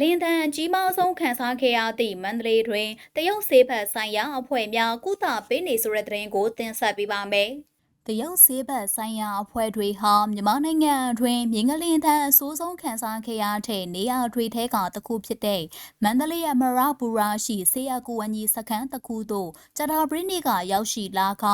လင်းတန်းအကြီးမားဆုံးခန်းစားခဲ့ရသည့်မန္တလေးတွင်တရုတ်ဆေးဘက်ဆိုင်ရာအဖွဲ့များကုသပေးနေဆိုတဲ့သတင်းကိုတင်ဆက်ပေးပါမယ်။ တရုတ်ဆေးဘက်ဆိုင်ရာအဖွဲ့တွေဟာမြန်မာနိုင်ငံအတွင်းမြင်းကလင်းတန်းအဆိုးဆုံးခန်းစားခဲ့ရတဲ့နေရာတွေထဲကတစ်ခုဖြစ်တဲ့မန္တလေးအမရပူရာရှိဆေးရကူဝညီစခန်းတစ်ခုသို့ကြတာပရိနိကရောက်ရှိလာက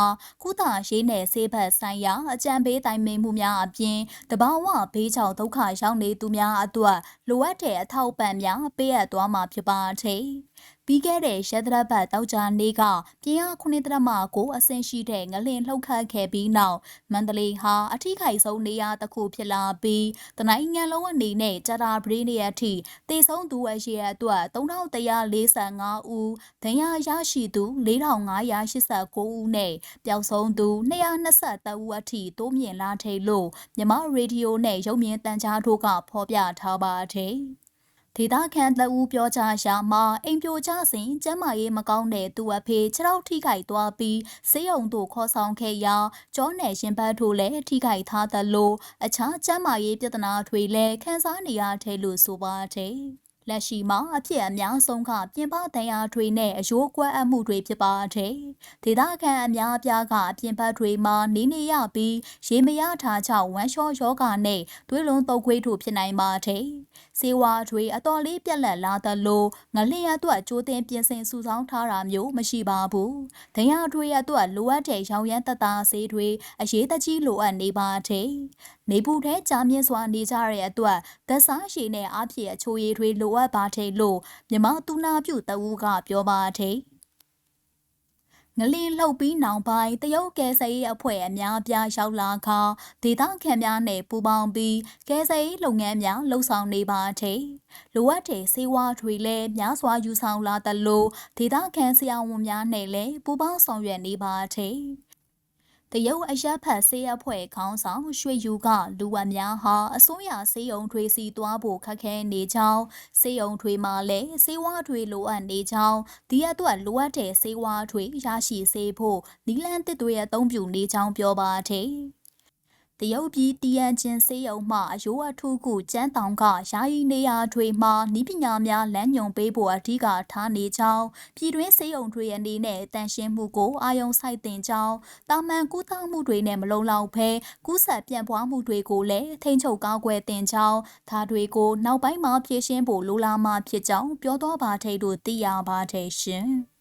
ကုသရေးနယ်ဆေးဘက်ဆိုင်ရာအကြံပေးတိုင်ပင်မှုများအပြင်တဘာဝဘေးချောင်ဒုက္ခရောက်နေသူများအတွက်လိုအပ်တဲ့အထောက်ပံ့များပေးအပ်သွားမှာဖြစ်ပါတယ်။ ပြီးခဲ့တဲ့ရက်သရပတ်တောက်ကြနေ့ကပြင်းအား9တရမကိုအဆင့်ရှိတဲ့ငလင်လှုပ်ခတ်ခဲ့ပြီးနောက်မန္တလေးဟာအထိခိုက်ဆုံးနေရာတစ်ခုဖြစ်လာပြီးတနိုင်ငံလုံးအနေနဲ့ကြာတာပရိနေအထိတေဆုံးသူအရေအတွက်3145ဦးဒဏ်ရာရရှိသူ4589ဦးနဲ့ပျောက်ဆုံးသူ223ဦးအထိတိုးမြင့်လာထိလို့မြန်မာရေဒီယိုနဲ့ရုပ်မြင်သံကြားတို့ကဖော်ပြထားပါတယ်။ ဒေသခံလက်ဦးပြောကြားရာမှာအိမ်ပြိုကျစဉ်ကျမ်းမာရေးမကောင်းတဲ့သူအဖေခြေထောက်ထိခိုက်သွားပြီးဆေးရုံသို့ခေါ်ဆောင်ခဲ့ရာကျောနယ်ရင်ဘတ်တို့လည်းထိခိုက်ထားသလိုအခြားကျမ်းမာရေးပြဿနာတွေလည်းခံစားနေရတဲ့လို့ဆိုပါတယ်။ လက်ရှိမှာအဖြစ်အများဆုံးကပြင်ပဒဏ်ရာတွေနဲ့အယိုးကွက်အပ်မှုတွေဖြစ်ပါတယ်။ဒေသခံအများအပြားကအပြင်ဘက်တွေမှာနေနေရပြီးရေမရထားကြောင့်ဝမ်းလျှောယောဂနဲ့သွေးလွန်တုပ်ခွေးတို့ဖြစ်နိုင်ပါတယ်။စေဝါတွေအတော်လေးပြက်လက်လာသလိုငလျင်အတွက်ကြိုးတင်ပြင်ဆင်စုဆောင်းထားတာမျိုးမရှိပါဘူး။ဒဏ်ရာတွေအတွက်လိုအပ်တဲ့ရောင်ရမ်းသက်သာဆေးတွေအရေးတကြီးလိုအပ်နေပါတယ်။နေပူထဲကြာမြင့်စွာနေကြတဲ့အတွက်သက်စားရှည်နဲ့အားဖြည့်အချိုရည်တွေလိုအပ်ပါတယ်လို့မြမသူနာပြုတအူးကပြောပါတယ်ငလင်းလှုပ်ပြီးနောက်ပိုင်းတရုတ်ကယ်ဆယ်ရေးအဖွဲ့အများပြားရောက်လာခါဒေသခံများနဲ့ပူးပေါင်းပြီးကယ်ဆယ်ရေးလုပ်ငန်းများလှုပ်ဆောင်နေပါတယ်။လိုအပ်တဲ့စေဝါတွေလည်းများစွာယူဆောင်လာသလိုဒေသခံဆရာဝန်များနဲ့လည်းပူးပေါင်းဆောင်ရွက်နေပါတယ်။ တရုတ်အရက်ဖတ်ဆေးအဖွဲ့ခေါင်းဆောင်ရွှေယူကလူဝတ်များဟာအစိုးရဆေးရုံထွေးစီသွားဖို့ခက်ခဲနေကြောင်းဆေးရုံထွေးမှာလည်းဆေးဝါးတွေလိုအပ်နေကြောင်းဒီအတွက်လိုအပ်တဲ့ဆေးဝါးတွေရရှိစေဖို့နီလန်တစ်တွေအသုံးပြုနေကြောင်းပြောပါတယ်။ တရုတ်ပြည်တီယန်ကျင်စေးရုံမှအယိုးအထူးကုကျန်းတောင်ကယာယီနေရာတွေမှာနီးပညာများလမ်းညွန်ပေးဖို့အဓိကထားနေကြောင်းပြည်တွင်းစေးရုံတွေအနေနဲ့တန်ရှင်းမှုကိုအာရုံစိုက်တင်ကြောင်းတာမန်ကုသမှုတွေနဲ့မလုံလောက်ဘဲကူးစက်ပြန့်ပွားမှုတွေကိုလည်းထိန်းချုပ်ကောက်ွယ်တင်ကြောင်းဒါတွေကိုနောက်ပိုင်းမှာဖြည့်ရှင်းဖို့လိုလားမှဖြစ်ကြောင်းပြောသွားပါတဲ့လို့သိရပါတယ်ရှင်။